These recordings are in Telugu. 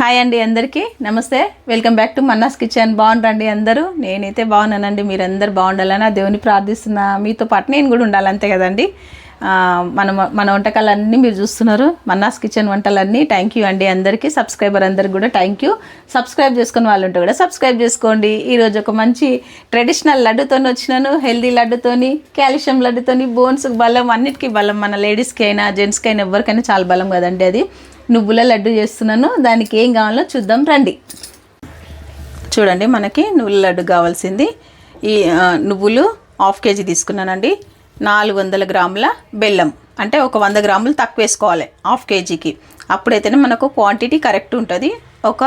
హాయ్ అండి అందరికీ. నమస్తే. Welcome back to Manna's kitchen. బాగుండండి అందరూ? నేనైతే బాగున్నానండి. మీరందరూ బాగుండాలని ఆ దేవుని ప్రార్థిస్తున్నా. మీతో పాటు నేను కూడా ఉండాలి అంతే కదండి మన మన వంటకాలన్నీ మీరు చూస్తున్నారు. మన్నాస్ కిచెన్ వంటలన్నీ. థ్యాంక్ యూ అండి అందరికీ. సబ్స్క్రైబర్ అందరికి కూడా థ్యాంక్ యూ సబ్స్క్రైబ్ చేసుకుని వాళ్ళు ఉంటే కూడా సబ్స్క్రైబ్ చేసుకోండి. ఈరోజు ఒక మంచి ట్రెడిషనల్ లడ్డుతోని వచ్చినాను. హెల్దీ లడ్డుతోని కాల్షియం లడ్డుతోని బోన్స్ బలం అన్నిటికీ బలం. మన లేడీస్కి అయినా జెంట్స్కి అయినా ఎవరికైనా చాలా బలం కదండి అది. నువ్వుల లడ్డు చేస్తున్నాను. దానికి ఏం కావాలో చూద్దాం రండి. చూడండి మనకి నువ్వుల లడ్డు కావాల్సింది. ఈ నువ్వులు హాఫ్ కేజీ తీసుకున్నానండి. నాలుగు వందల గ్రాముల బెల్లం. అంటే ఒక వంద గ్రాములు తక్కువ వేసుకోవాలి హాఫ్ కేజీకి. అప్పుడైతేనే మనకు క్వాంటిటీ కరెక్ట్ ఉంటుంది. ఒక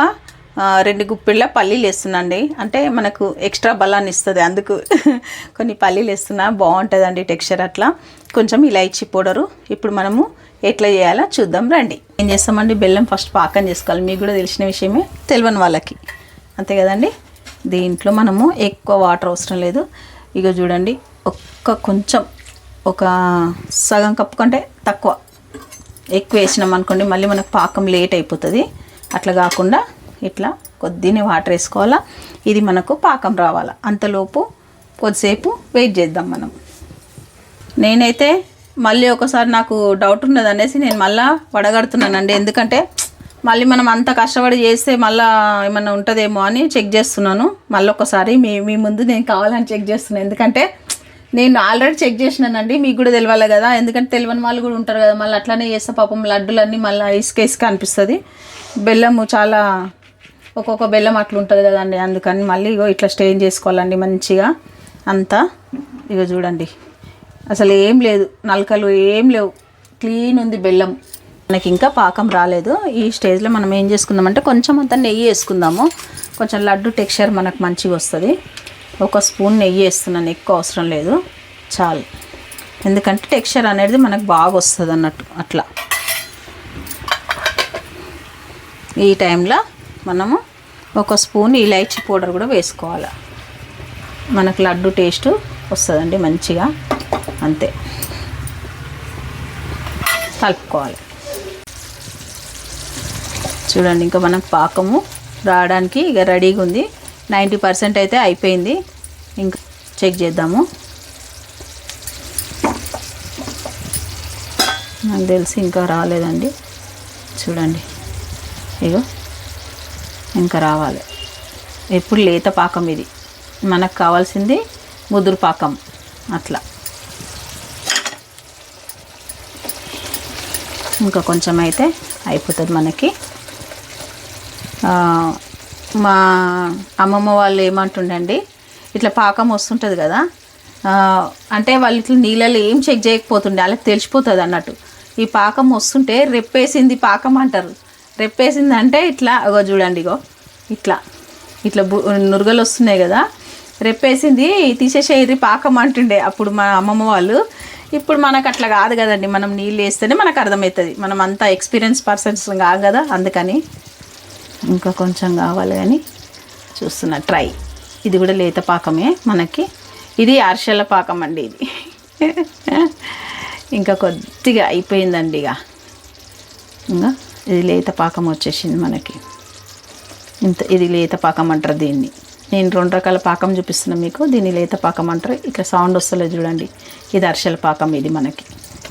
రెండు గుప్పిళ్ళ పల్లీలు వేస్తున్నాండి. అంటే మనకు ఎక్స్ట్రా బలాన్ని ఇస్తుంది. అందుకు కొన్ని పల్లీలు వేస్తున్నా బాగుంటుందండి టెక్స్చర్ అట్లా. కొంచెం ఇలాచి పౌడరు. ఇప్పుడు మనము ఎట్లా చేయాలో చూద్దాం రండి. ఏం చేస్తామండి? బెల్లం ఫస్ట్ పాకం చేసుకోవాలి. మీకు కూడా తెలిసిన విషయమే. తెలియని వాళ్ళకి. అంతే కదండి? దీంట్లో మనము ఎక్కువ వాటర్ అవసరం లేదు. ఇక చూడండి. ఒక్క కొంచెం. ఒక సగం కప్పు కంటే తక్కువ. ఎక్కువ వేసినాం అనుకోండి మళ్ళీ మనకు పాకం లేట్ అయిపోతుంది. అట్లా కాకుండా ఇట్లా కొద్దిని వాటర్ వేసుకోవాలా. ఇది మనకు పాకం రావాలా. అంతలోపు కొద్దిసేపు వెయిట్ చేద్దాం మనం. నేనైతే మళ్ళీ ఒకసారి నాకు డౌట్ ఉన్నది అనేసి నేను మళ్ళా వడగడుతున్నానండి. ఎందుకంటే మళ్ళీ మనం అంత కష్టపడి చేస్తే మళ్ళీ ఏమన్నా ఉంటుందేమో అని చెక్ చేస్తున్నాను. మళ్ళీ ఒకసారి మీ మీ ముందు నేను కావాలని చెక్ చేస్తున్నాను. ఎందుకంటే నేను ఆల్రెడీ చెక్ చేసినానండి. మీకు కూడా తెలియాలి కదా. ఎందుకంటే తెలియని వాళ్ళు కూడా ఉంటారు కదా. మళ్ళీ అట్లానే చేస్తే పాపం లడ్డులన్నీ మళ్ళీ ఇసుక ఇసుక అనిపిస్తుంది. బెల్లము చాలా ఒక్కొక్క బెల్లం అట్లా ఉంటుంది కదండి అందుకని మళ్ళీ ఇగో ఇట్లా స్టెయిన్ చేసుకోవాలండి మంచిగా. అంతా ఇగో చూడండి. అసలు ఏం లేదు నలకలు ఏం లేవు. క్లీన్ ఉంది బెల్లం. మనకి ఇంకా పాకం రాలేదు. ఈ స్టేజ్లో మనం ఏం చేసుకుందామంటే కొంచెం అంత నెయ్యి వేసుకుందాము. కొంచెం లడ్డు టెక్స్చర్ మనకు మంచిగా వస్తుంది. ఒక స్పూన్ నెయ్యి వేస్తున్నాను ఎక్కువ అవసరం లేదు. చాలు. ఎందుకంటే టెక్స్చర్ అనేది మనకు బాగా వస్తుంది అన్నట్టు అట్లా. ఈ టైంలో మనము ఒక స్పూన్ ఇలాచీ పౌడర్ కూడా వేసుకోవాలి. మనకు లడ్డు టేస్ట్ వస్తుందండి మంచిగా. అంతే. కలుపుకోవాలి. చూడండి ఇంకా మనకు పాకము రావడానికి ఇక రెడీగా ఉంది. నైంటీ పర్సెంట్ అయితే అయిపోయింది. ఇంకా చెక్ చేద్దాము. నాకు తెలిసి ఇంకా రాలేదండి. చూడండి. ఇగో. ఇంకా రావాలి. ఎప్పుడు లేత పాకం ఇది. మనకు కావాల్సింది ముదురు పాకం. అట్లా. ఇంకా కొంచెం అయితే అయిపోతుంది మనకి. మా అమ్మమ్మ వాళ్ళు ఏమంటుండండి ఇట్లా పాకం వస్తుంటుంది కదా అంటే వాళ్ళు ఇట్లా నీళ్ళలో ఏం చెక్ చేయకపోతుండే వాళ్ళకి తెలిసిపోతుంది అన్నట్టు. ఈ పాకం వస్తుంటే రెప్పేసింది పాకం అంటారు. రెప్పేసింది అంటే ఇట్లా అగో చూడండి ఇగో ఇట్లా ఇట్లా బు నురగలు వస్తున్నాయి కదా రెప్పేసింది తీసేసేయరి పాకం అంటుండే అప్పుడు మా అమ్మమ్మ వాళ్ళు. ఇప్పుడు మనకు అట్లా కాదు కదండి మనం నీళ్ళు వేస్తేనే మనకు అర్థమవుతుంది. మనం అంతా ఎక్స్పీరియన్స్ పర్సన్స్ కాదు కదా అందుకని ఇంకా కొంచెం కావాలి కానీ చూస్తున్నా ట్రై. ఇది కూడా లేత పాకమే మనకి. ఇది అర్షల పాకం అండి ఇది. ఇంకా కొద్దిగా అయిపోయిందండి ఇక. ఇంకా ఇది లేత పాకం వచ్చేసింది మనకి. ఇంత ఇది లేత పాకం అంటారు దీన్ని. నేను రెండు రకాల పాకం చూపిస్తున్నాను మీకు. దీన్ని లేత పాకం అంటారు. ఇట్లా సౌండ్ వస్తలే చూడండి. ఇది అరిసెల పాకం ఇది మనకి.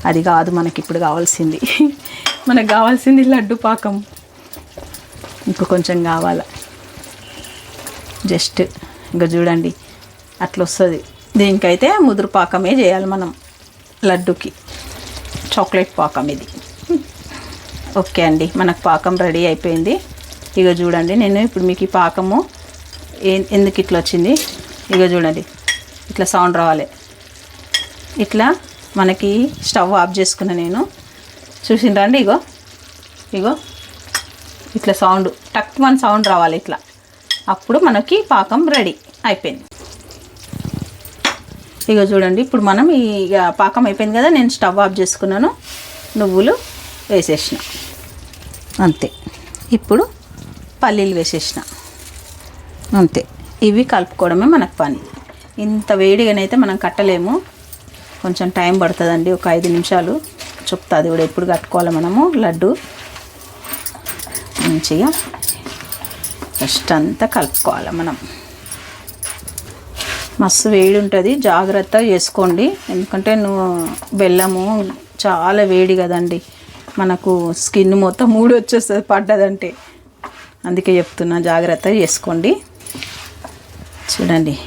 అది కాదు మనకి ఇప్పుడు కావాల్సింది. మనకు కావాల్సింది లడ్డు పాకం. ఇంకో కొంచెం కావాలా? జస్ట్ ఇంకా చూడండి. అట్లా వస్తుంది దీనికైతే ముదురు పాకమే చేయాలి మనం. లడ్డుకి. చాక్లెట్ పాకం ఇది. ఓకే అండి మనకు పాకం రెడీ అయిపోయింది. ఇక చూడండి నేను ఇప్పుడు మీకు ఈ పాకము ఎందుకు ఇట్లా వచ్చింది? ఇక చూడండి ఇట్లా సౌండ్ రావాలి. ఇట్లా మనకి స్టవ్ ఆఫ్ చేసుకున్నా నేను. చూసిండ్రండి ఇగో? ఇగో? ఇట్లా సౌండ్ టక్ వన్ సౌండ్ రావాలి ఇట్లా. అప్పుడు మనకి పాకం రెడీ అయిపోయింది. ఇక చూడండి ఇప్పుడు మనం ఈ ఇక పాకం అయిపోయింది కదా నేను స్టవ్ ఆఫ్ చేసుకున్నాను. నువ్వులు వేసేసిన. అంతే. ఇప్పుడు పల్లీలు వేసేసిన. అంతే. ఇవి కలుపుకోవడమే మనకు పని. ఇంత వేడిగానైతే మనం కట్టలేము. కొంచెం టైం పడుతుందండి. ఒక ఐదు నిమిషాలు చెప్తా. అది కూడా ఎప్పుడు కట్టుకోవాలి మనము? లడ్డు. మంచిగా ఫస్ట్ అంతా కలుపుకోవాలి మనం. మస్తు వేడి ఉంటుంది జాగ్రత్త చేసుకోండి. ఎందుకంటే నువ్వు బెల్లము చాలా వేడి కదండి. మనకు స్కిన్ మొత్తం మూడు వచ్చేస్తుంది పడ్డదంటే. అందుకే చెప్తున్నా జాగ్రత్త చేసుకోండి. చూడండి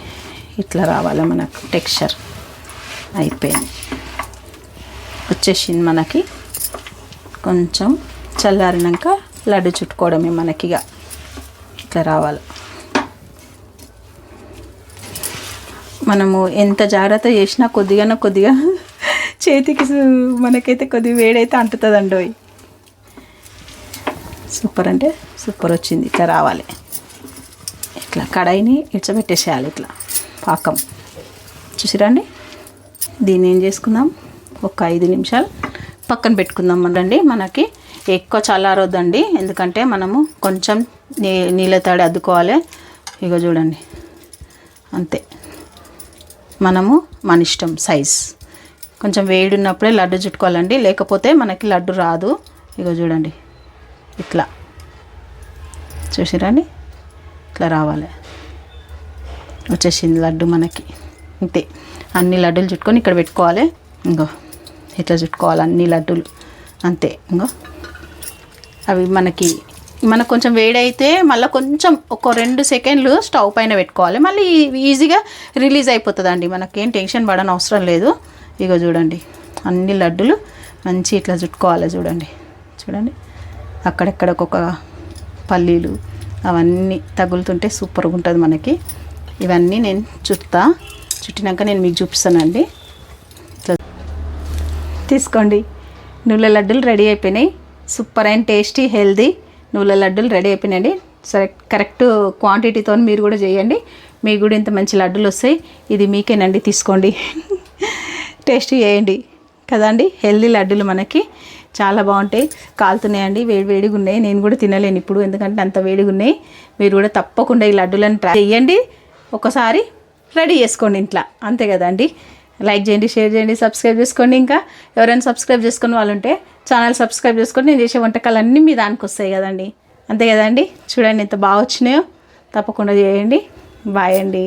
ఇట్లా రావాలి మనకు టెక్స్చర్? అయిపోయింది. వచ్చేసింది మనకి. కొంచెం చల్లారినాక లడ్డు చుట్టుకోవడమే మనకిగా ఇట్లా రావాలి. మనము ఎంత జాగ్రత్త చేసినా కొద్దిగా కొద్దిగా చేతికి మనకైతే కొద్దిగా వేడైతే అంటుతుందండి సూపర్ అంటే సూపర్ వచ్చింది ఇట్లా రావాలి. ఇట్లా కడాయిని ఇడ్చబెట్టేసేయాలి ఇట్లా పాకం. చూసిరండి దీన్ని ఏం చేసుకుందాం? ఒక ఐదు నిమిషాలు పక్కన పెట్టుకుందాం మనండి మనకి ఎక్కువ చల్లారొద్దండి. ఎందుకంటే మనము కొంచెం నీ నీళ్ళ తడి అద్దుకోవాలి. ఇగో చూడండి. అంతే. మనము మన ఇష్టం సైజ్. కొంచెం వేడి ఉన్నప్పుడే లడ్డు చుట్టుకోవాలండి. లేకపోతే మనకి లడ్డు రాదు. ఇగో చూడండి. ఇట్లా. చూసిరండి? ఇట్లా రావాలి. వచ్చేసింది లడ్డు మనకి. అంతే అన్ని లడ్డూలు చుట్టుకొని ఇక్కడ పెట్టుకోవాలి. ఇంకో. ఇట్లా చుట్టుకోవాలి అన్ని లడ్డూలు. అంతే. ఇంకో. అవి మనకి మనకు కొంచెం వేడైతే మళ్ళీ కొంచెం ఒక రెండు సెకండ్లు స్టవ్ పైన పెట్టుకోవాలి. మళ్ళీ ఈజీగా రిలీజ్ అయిపోతుందండి. మనకేం టెన్షన్ పడని అవసరం లేదు. ఇగో చూడండి అన్ని లడ్డులు మంచి ఇట్లా చుట్టుకోవాలి చూడండి. చూడండి అక్కడక్కడ ఒక్కొక్క పల్లీలు అవన్నీ తగులుతుంటే సూపర్గా ఉంటుంది మనకి. ఇవన్నీ నేను చుట్టా చుట్టినాక నేను మీకు చూపిస్తానండి. ఇట్లా తీసుకోండి. నువ్వుల లడ్డూలు రెడీ అయిపోయినాయి. సూపర్ అండ్ టేస్టీ హెల్దీ నువ్వుల లడ్డూలు రెడీ అయిపోయినాయండి. సరే కరెక్ట్ క్వాంటిటీతో మీరు కూడా చేయండి. మీకు కూడా ఇంత మంచి లడ్డూలు వస్తాయి. ఇది మీకేనండి తీసుకోండి. టేస్ట్ చేయండి. కదండి? హెల్దీ లడ్డూలు మనకి చాలా బాగుంటాయి. కాలుతున్నాయండి. వేడి వేడిగా ఉన్నాయి. నేను కూడా తినలేను ఇప్పుడు ఎందుకంటే అంత వేడిగా ఉన్నాయి. మీరు కూడా తప్పకుండా ఈ లడ్డూలను ట్రై చేయండి. ఒకసారి రెడీ చేసుకోండి ఇంట్లో. అంతే కదండి? లైక్ చేయండి షేర్ చేయండి సబ్స్క్రైబ్ చేసుకోండి ఇంకా. ఎవరైనా సబ్స్క్రైబ్ చేసుకుని వాళ్ళు ఉంటే ఛానల్ సబ్స్క్రైబ్ చేసుకొని నేను చేసే వంటకాలన్నీ మీ దానికి వస్తాయి కదండి? అంతే కదండి? చూడండి ఎంత బాగా వచ్చినాయో. తప్పకుండా చేయండి. బాయ్ అండి.